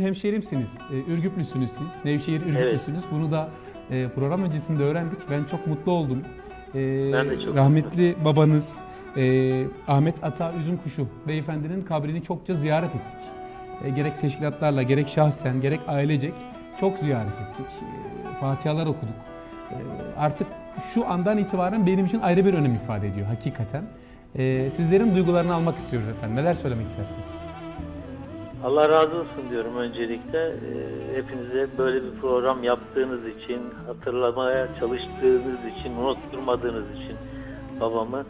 Hemşehrimsiniz, e, Ürgüplüsünüz siz. Nevşehir Ürgüplüsünüz. Bunu da e, program öncesinde öğrendik. Ben çok mutlu oldum. E, Ben de çok Rahmetli babanız e, Ahmet Ata Üzümkuşu beyefendinin kabrini çokça ziyaret ettik. Gerek teşkilatlarla, gerek şahsen, gerek ailecek çok ziyaret ettik. Fatihalar okuduk. Artık şu andan itibaren benim için ayrı bir önem ifade ediyor hakikaten. Sizlerin duygularını almak istiyoruz efendim. Neler söylemek istersiniz? Allah razı olsun diyorum öncelikle. Ee, Hepinize böyle bir program yaptığınız için, hatırlamaya çalıştığınız için, unutturmadığınız için babamı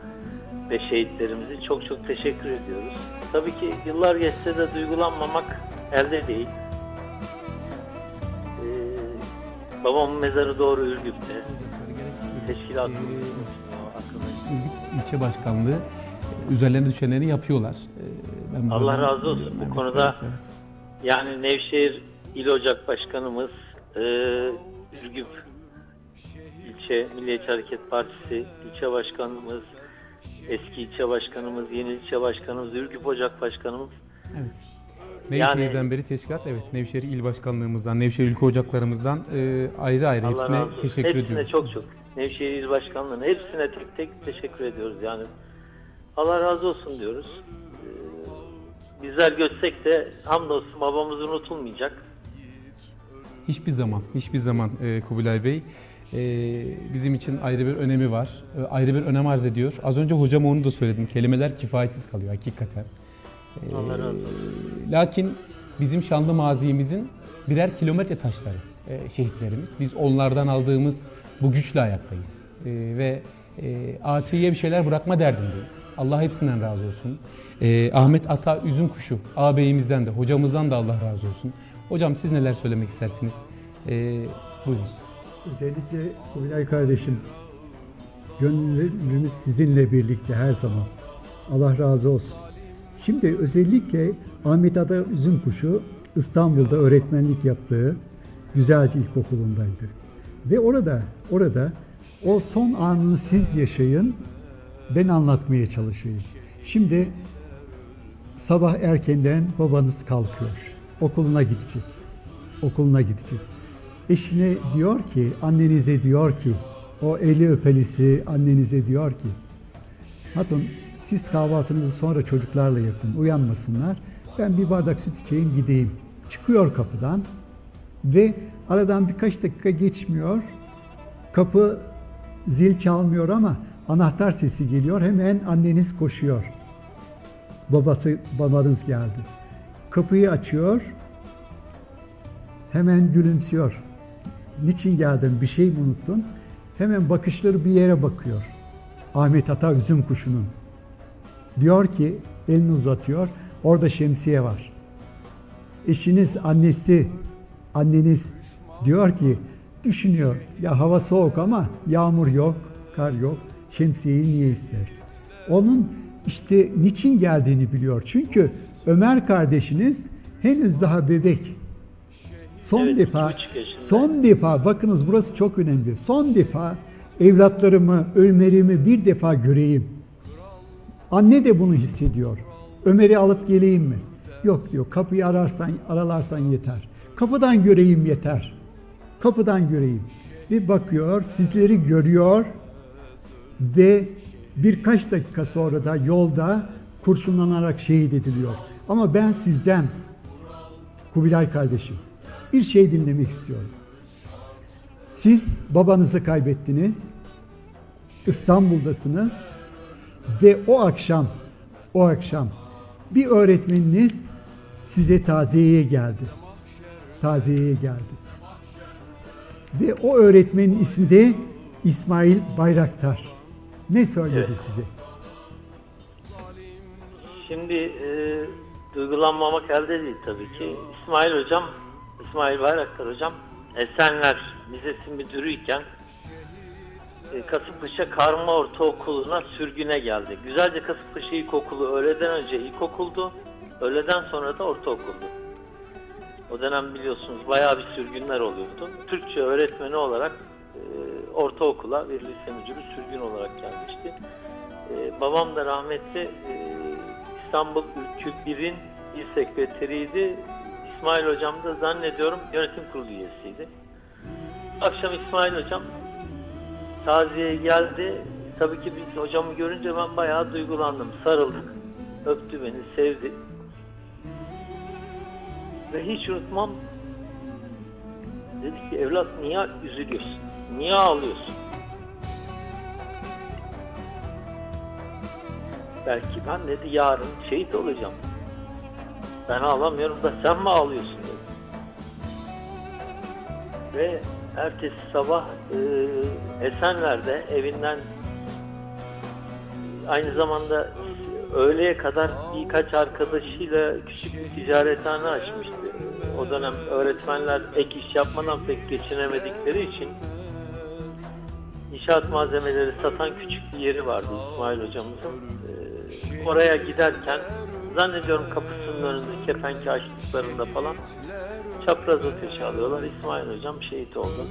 ve şehitlerimizi çok çok teşekkür ediyoruz. Tabii ki yıllar geçse de duygulanmamak elde değil. Ee, babamın mezarı doğru Ürgüp'te. Aklımda. İl- ilçe başkanlığı üzerlerine düşenleri yapıyorlar. Ben Allah razı olsun. Bu Evet, konuda- evet, evet. Yani Nevşehir İl Ocak Başkanımız, e, Ürgüp İlçe Milliyetçi Hareket Partisi ilçe başkanımız, eski ilçe başkanımız, yeni ilçe başkanımız, Ürgüp Ocak Başkanımız. Evet. Nevşehir'den beri teşkilat, evet Nevşehir İl Başkanlığımızdan, Nevşehir Ülke Ocaklarımızdan e, ayrı ayrı Allah hepsine razı olsun. teşekkür hepsine ediyoruz. çok çok. Nevşehir İl Başkanlığı'na hepsine tek tek teşekkür ediyoruz yani. Allah razı olsun diyoruz. E, bizler göçsek de hamdolsun babamız unutulmayacak. Hiçbir zaman, hiçbir zaman e, Kubilay Bey e, bizim için ayrı bir önemi var. E, ayrı bir önem arz ediyor. Az önce hocam onu da söyledim. Kelimeler kifayetsiz kalıyor hakikaten. Allah razı olsun. Lakin bizim şanlı mazimizin birer kilometre taşları e, şehitlerimiz. Biz onlardan aldığımız bu güçle ayaktayız. E, ve e, Atiye'ye bir şeyler bırakma derdindeyiz. Allah hepsinden razı olsun. E, Ahmet Ata Üzümkuşu ağabeyimizden de hocamızdan da Allah razı olsun. Hocam siz neler söylemek istersiniz? E, buyurunuz. Özellikle Kubilay kardeşim, gönlümüz sizinle birlikte her zaman. Allah razı olsun. Şimdi özellikle Ahmet Ada Üzümkuşu İstanbul'da öğretmenlik yaptığı Güzelce İlkokulu'ndaydı. Ve orada, orada o son anını siz yaşayın, ben anlatmaya çalışayım. Şimdi sabah erkenden babanız kalkıyor. Okuluna gidecek. Okuluna gidecek. Eşine diyor ki, annenize diyor ki, o eli öpelisi annenize diyor ki, Hatun siz kahvaltınızı sonra çocuklarla yapın, uyanmasınlar. Ben bir bardak süt içeyim gideyim. Çıkıyor kapıdan ve aradan birkaç dakika geçmiyor. Kapı zil çalmıyor ama anahtar sesi geliyor. Hemen anneniz koşuyor. Babası, babanız geldi. Kapıyı açıyor. Hemen gülümsüyor. Niçin geldin? Bir şey mi unuttun? Hemen bakışları bir yere bakıyor. Ahmet Ata üzüm kuşunun. Diyor ki elini uzatıyor. Orada şemsiye var. Eşiniz, annesi, anneniz diyor ki düşünüyor. Ya hava soğuk ama yağmur yok, kar yok. Şemsiyeyi niye ister? Onun işte niçin geldiğini biliyor. Çünkü Ömer kardeşiniz henüz daha bebek. Son Evet, defa son defa bakınız burası çok önemli. Son defa evlatlarımı, Ömer'imi bir defa göreyim. Anne de bunu hissediyor. Ömer'i alıp geleyim mi? Yok diyor. Kapıyı ararsan, aralarsan yeter. Kapıdan göreyim yeter. Kapıdan göreyim. Bir bakıyor, sizleri görüyor ve birkaç dakika sonra da yolda kurşunlanarak şehit ediliyor. Ama ben sizden Kubilay kardeşim bir şey dinlemek istiyorum. Siz babanızı kaybettiniz. İstanbul'dasınız ve o akşam o akşam bir öğretmeniniz size taziyeye geldi. Taziyeye geldi. Ve o öğretmenin ismi de İsmail Bayraktar. Ne söyledi Evet. size? Şimdi e, duygulanmamak elde değil tabii ki. İsmail Hocam, İsmail Bayraktar Hocam Esenler Lisesi müdürüyken e, Kasımpaşa Karma Ortaokulu'na sürgüne geldi. Güzelce Kasımpaşa İlkokulu öğleden önce ilkokuldu, öğleden sonra da ortaokuldu. O dönem biliyorsunuz bayağı bir sürgünler oluyordu. Türkçe öğretmeni olarak e, ortaokula bir lise müdürü sürgün olarak gelmişti. Ee, babam da rahmetli e, İstanbul Ülkü 1'in il sekreteriydi. İsmail hocam da zannediyorum yönetim kurulu üyesiydi. Akşam İsmail hocam taziyeye geldi. Tabii ki biz hocamı görünce ben bayağı duygulandım. Sarıldık. Öptü beni, sevdi. Ve hiç unutmam. Dedi ki evlat niye üzülüyorsun? Niye ağlıyorsun? Belki ben dedi yarın şehit olacağım. Ben ağlamıyorum da sen mi ağlıyorsun dedi. Ve ertesi sabah e, Esenler'de evinden aynı zamanda öğleye kadar birkaç arkadaşıyla küçük bir ticarethane açmıştı. O dönem öğretmenler ek iş yapmadan pek geçinemedikleri için inşaat malzemeleri satan küçük bir yeri vardı İsmail hocamızın. Ee, oraya giderken zannediyorum kapısının önünde kepenk açtıklarında falan çapraz ateş alıyorlar. İsmail hocam şehit oldu.